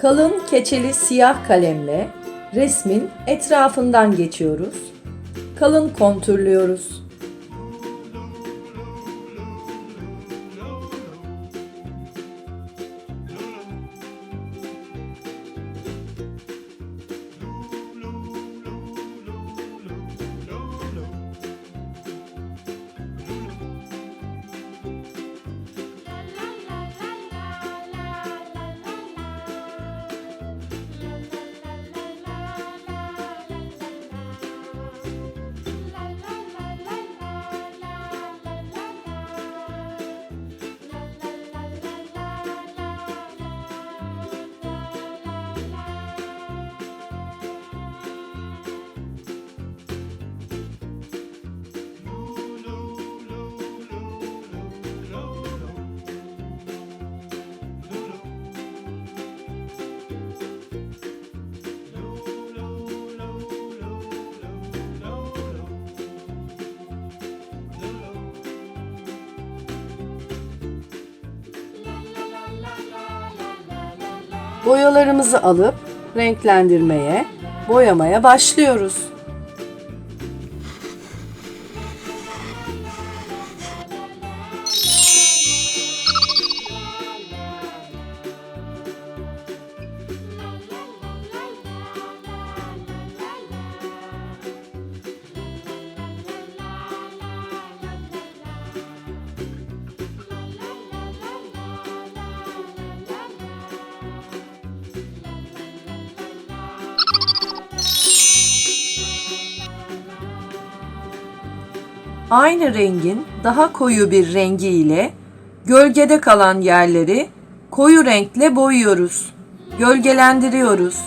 Kalın keçeli siyah kalemle resmin etrafından geçiyoruz. Kalın kontürlüyoruz. Boyalarımızı alıp renklendirmeye, boyamaya başlıyoruz. Aynı rengin daha koyu bir rengi ile gölgede kalan yerleri koyu renkle boyuyoruz. Gölgelendiriyoruz.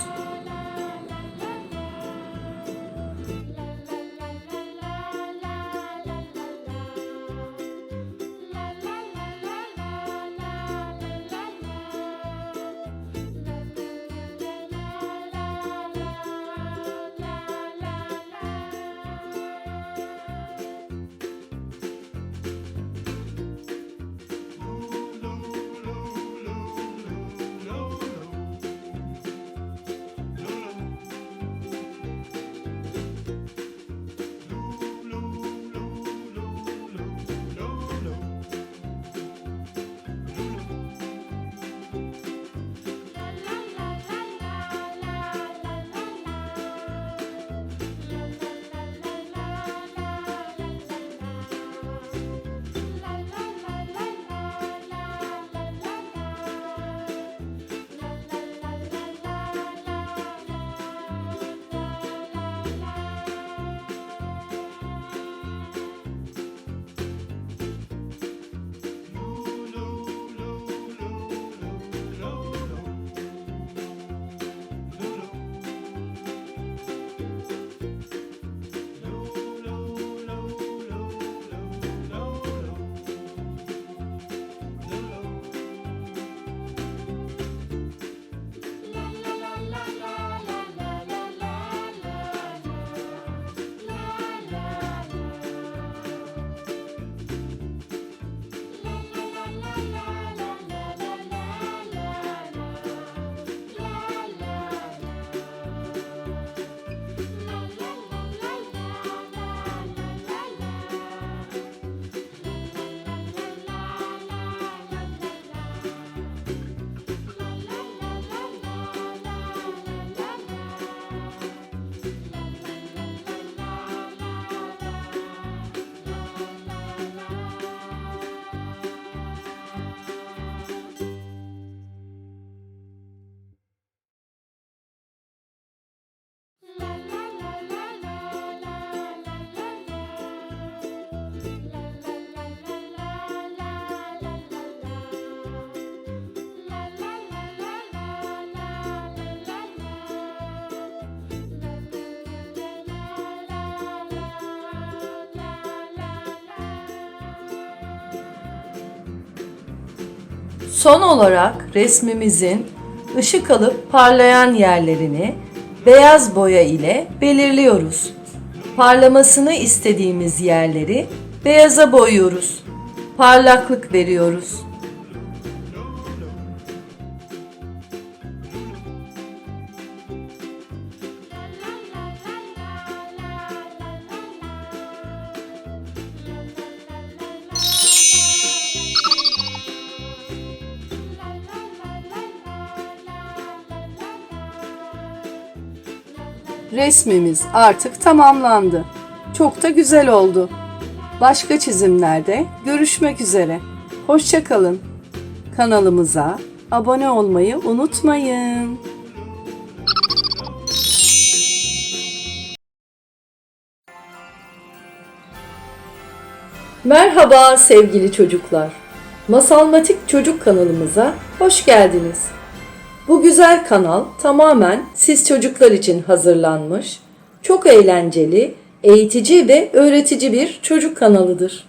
Son olarak resmimizin ışık alıp parlayan yerlerini beyaz boya ile belirliyoruz. Parlamasını istediğimiz yerleri beyaza boyuyoruz. Parlaklık veriyoruz. Resmimiz artık tamamlandı. Çok da güzel oldu. Başka çizimlerde görüşmek üzere. Hoşçakalın. Kanalımıza abone olmayı unutmayın. Merhaba sevgili çocuklar. Masalmatik Çocuk kanalımıza hoş geldiniz. Bu güzel kanal tamamen siz çocuklar için hazırlanmış, çok eğlenceli, eğitici ve öğretici bir çocuk kanalıdır.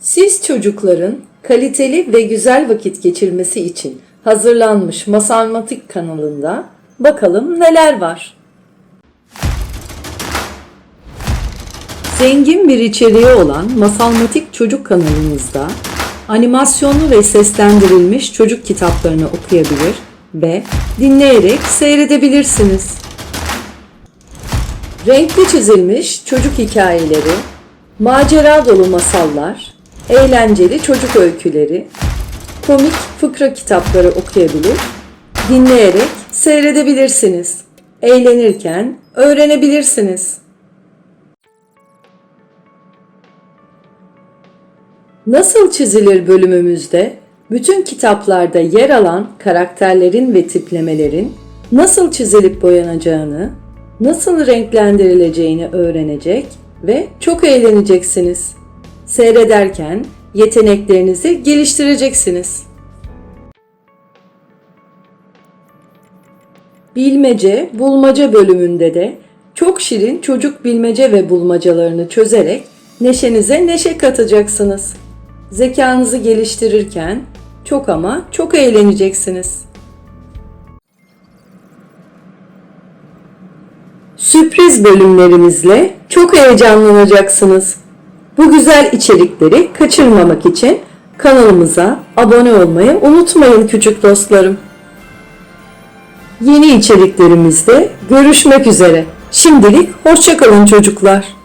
Siz çocukların kaliteli ve güzel vakit geçirmesi için hazırlanmış Masalmatik kanalında bakalım neler var. Zengin bir içeriği olan Masalmatik Çocuk kanalımızda animasyonlu ve seslendirilmiş çocuk kitaplarını okuyabilir ve dinleyerek seyredebilirsiniz. Renkli çizilmiş çocuk hikayeleri, macera dolu masallar, eğlenceli çocuk öyküleri, komik fıkra kitapları okuyabilir, dinleyerek seyredebilirsiniz. Eğlenirken öğrenebilirsiniz. Nasıl çizilir bölümümüzde bütün kitaplarda yer alan karakterlerin ve tiplemelerin nasıl çizilip boyanacağını, nasıl renklendirileceğini öğrenecek ve çok eğleneceksiniz. Seyrederken yeteneklerinizi geliştireceksiniz. Bilmece, bulmaca bölümünde de çok şirin çocuk bilmece ve bulmacalarını çözerek neşenize neşe katacaksınız. Zekanızı geliştirirken çok ama çok eğleneceksiniz. Sürpriz bölümlerimizle çok heyecanlanacaksınız. Bu güzel içerikleri kaçırmamak için kanalımıza abone olmayı unutmayın küçük dostlarım. Yeni içeriklerimizde görüşmek üzere. Şimdilik hoşçakalın çocuklar.